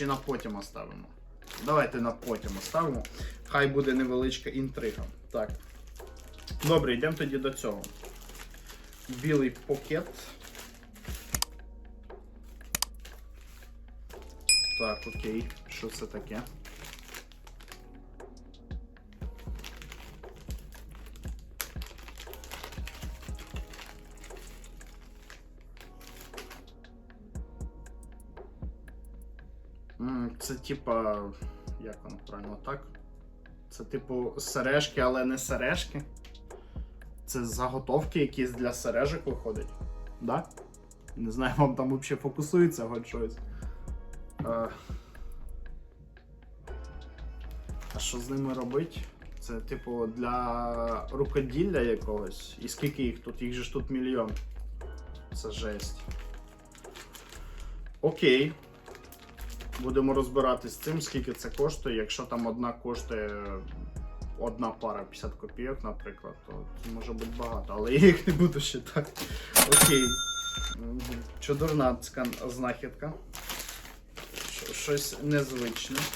чи на потім оставимо? Давайте на потім оставимо. Хай буде невеличка інтрига. Так. Добре, йдемо тоді до цього. Білий пакет. Так, окей. Що це таке? Це типа. Як воно правильно так? Це типу сережки, але не сережки. Це заготовки якісь для сережок виходить. Да? Не знаю, вам там взагалі фокусується хоч щось. Е, А що з ними робить? Це, типу, для рукоділля якогось. І скільки їх тут? Їх же ж тут мільйон. Це жесть. Окей. Будемо розбиратись з цим, скільки це коштує. Якщо там одна коштує одна пара 50 копійок, наприклад, то це може бути багато, але я їх не буду вважати. Окей. М, знахідка. Щось незвичне.